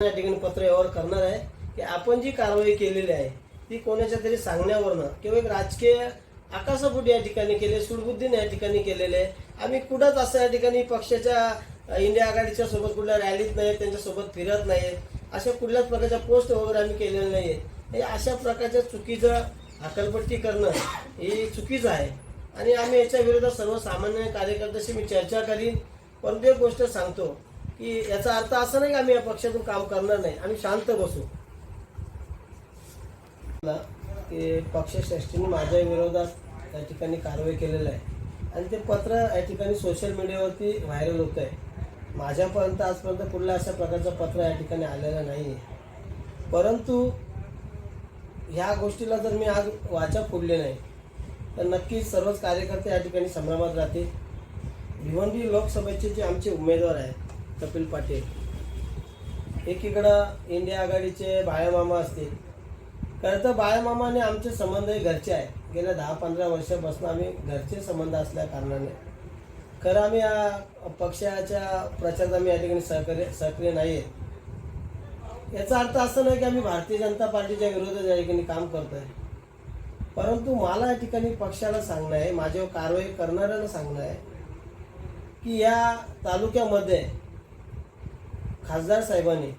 Thicken पत्र यावर करणार आहे की आपण जी कारवाई केलेली आहे ती कोणाच्या तरी सांगण्यावरनं किंवा एक राजकीय आकाशबुट या ठिकाणी केले सुडबुद्धीने या ठिकाणी केलेले आहे आम्ही कुठंच असं या ठिकाणी पक्षाच्या इंडिया आघाडीच्या सोबत कुठल्या रॅलीत नाही त्यांच्यासोबत फिरत नाही अशा कुठल्याच प्रकारच्या पोस्ट वगैरे आम्ही केलेल्या नाही हे अशा प्रकारच्या चुकीचं हकलपट्टी करणं ही चुकीचं आहे. आणि आम्ही याच्या विरोधात सर्वसामान्य कार्यकर्त्याशी मी चर्चा करीन. परंतु एक गोष्ट सांगतो की याचा अर्थ असा नाही की आम्ही या पक्षातून काम करणार नाही. आम्ही शांत बसू. की पक्षश्रेष्ठीने माझ्या विरोधात या ठिकाणी कारवाई केलेलं आहे. आणि ते पत्र या ठिकाणी सोशल मीडियावरती व्हायरल होत आहे माझ्यापर्यंत आजपर्यंत कुठल्या अशा प्रकारचं पत्र या ठिकाणी आलेलं नाही आहे परंतु ह्या गोष्टीला जर मी आज वाचा फोडली नाही तर नक्कीच सर्वच कार्यकर्ते या ठिकाणी संभ्रमात राहतील. भिवंडी लोकसभेचे जे आमचे उमेदवार आहेत कपिल पाटील. एकीकडं इंडिया आघाडीचे बाळामामा असतील. खरं तर बाळामामाने आमचे संबंध हे घरचे आहे गेल्या दहा पंधरा वर्षापासून आम्ही घरचे संबंध असल्या कारणाने. खरं आम्ही या पक्षाच्या प्रचारात आम्ही या ठिकाणी सहकार्य सक्रिय नाही आहे याचा अर्थ असं नाही की आम्ही भारतीय जनता पार्टीच्या विरोधात या ठिकाणी काम करतोय. परंतु मला या ठिकाणी पक्षाला सांगणं आहे माझ्यावर कारवाई करणाऱ्याला सांगणं आहे की या तालुक्यामध्ये खासदार साहेबांनी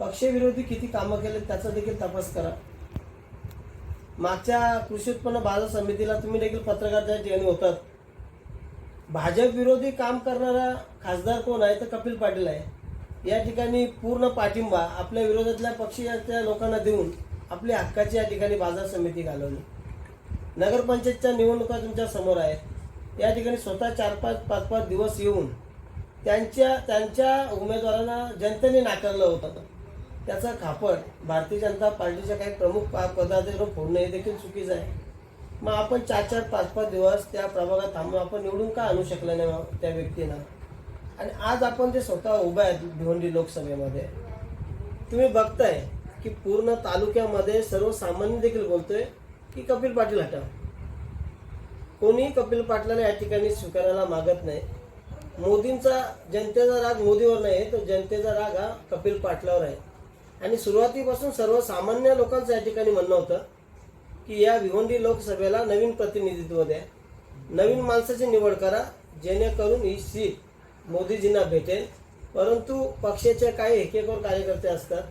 पक्षविरोधी किती कामं केले त्याचा देखील तपास करा. मागच्या कृषी उत्पन्न बाजार समितीला तुम्ही देखील पत्रकार त्या ठिकाणी होतात. भाजप विरोधी काम करणारा खासदार कोण आहे? तर कपिल पाटील आहे. या ठिकाणी पूर्ण पाठिंबा आपल्या विरोधातल्या पक्षाच्या लोकांना देऊन आपली हक्काची या ठिकाणी बाजार समिती घालवली. नगरपंचायतच्या निवडणुका तुमच्यासमोर आहेत. या ठिकाणी स्वतः चार पाच पाच पाच दिवस येऊन त्यांच्या त्यांच्या उमेदवारांना जनतेने नाकारलं होतं. त्याचा खापड भारतीय जनता पार्टीच्या काही प्रमुख पा पदाधिकाऱ्यांवर फोडणं हे देखील चुकीचं आहे. मग आपण चार चार पाच पाच दिवस त्या प्रभागात थांबून आपण निवडून का आणू शकलं नाही त्या व्यक्तींना? आणि आज आपण जे स्वतः उभे आहेत भिवंडी लोकसभेमध्ये तुम्ही बघताय की पूर्ण तालुक्यामध्ये सर्वसामान्य देखील बोलतोय की कपिल पाटील हटा कोणी कपिल पाटलाला या ठिकाणी स्वीकारायला मागत नाही. मोदींचा जनतेचा राग मोदीवर नाही तर जनतेचा राग हा कपिल पाटलावर आहे. आणि सुरुवातीपासून सर्वसामान्य लोकांचं या ठिकाणी म्हणणं होतं की या भिवंडी लोकसभेला नवीन प्रतिनिधित्व द्या. नवीन माणसाची निवड करा जेणेकरून ही सीट मोदीजींना भेटेल. परंतु पक्षाचे काही एकेकोर कार्यकर्ते असतात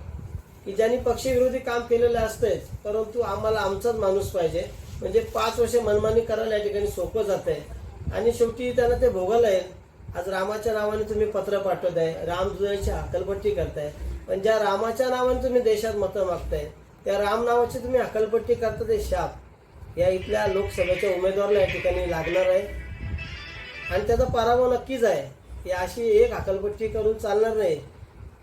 की ज्यांनी पक्षविरोधी काम केलेलं असतंच परंतु आम्हाला आमचाच माणूस पाहिजे. म्हणजे पाच वर्ष मनमानी करायला या ठिकाणी सोपं जात आहे आणि शेवटी त्यांना ते भोगायला येईल. आज रामाच्या नावाने तुम्ही पत्र पाठवताय रामदुजाची हकलपट्टी करताय. पण ज्या रामाच्या नावाने तुम्ही देशात मतं मागताय त्या राम नावाची तुम्ही हकलपट्टी करता ते शाप. या इथल्या लोकसभेच्या उमेदवाराला या ठिकाणी लागणार आहे. आणि त्याचा पराभव नक्कीच आहे. ही अशी एक हकलपट्टी करून चालणार नाही.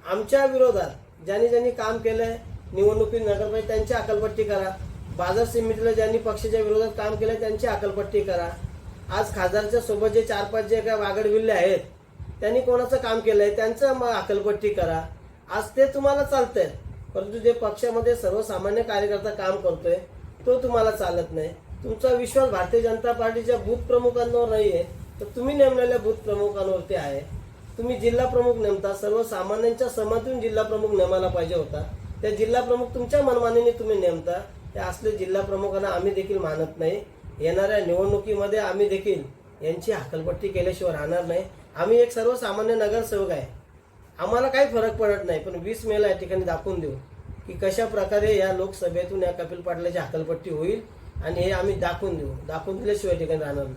आमच्या विरोधात ज्यांनी ज्यांनी काम केलंय निवडणुकीत नगरपालिका त्यांची अकलपट्टी करा. बाजार समितीला ज्यांनी पक्षाच्या विरोधात काम केलं त्यांची अकलपट्टी करा. आज खासदारच्या सोबत जे चार पाच जे काय वागडविल्ले आहेत त्यांनी कोणाचं काम केलंय? त्यांचं मग अकलपट्टी करा. आज ते तुम्हाला चालतंय. परंतु जे पक्षामध्ये सर्वसामान्य कार्यकर्ता काम करतोय तो तुम्हाला चालत नाही. तुमचा विश्वास भारतीय जनता पार्टीच्या बूथ प्रमुखांवर नाही आहे तर तुम्ही नेमलेल्या बूथ प्रमुखांवरती आहे. तुम्ही जिल्हा प्रमुख नेमता सर्वसामान्यांच्या समातून जिल्हा प्रमुख नेमायला पाहिजे होता. त्या जिल्हा प्रमुख तुमच्या मनमानीने तुम्ही नेमता. त्या असले जिल्हा प्रमुखांना आम्ही देखील मानत नाही. येणाऱ्या निवडणुकीमध्ये आम्ही देखील यांची हकलपट्टी केल्याशिवाय राहणार नाही. आम्ही एक सर्वसामान्य नगरसेवक आहे. आम्हाला काही फरक पडत नाही पण वीस मेला या ठिकाणी दाखवून देऊ की कशा प्रकारे या लोकसभेतून या कपिल पाटलाची हकलपट्टी होईल आणि हे आम्ही दाखवून देऊ. दाखवून दिल्याशिवाय ठिकाणी राहणार नाही.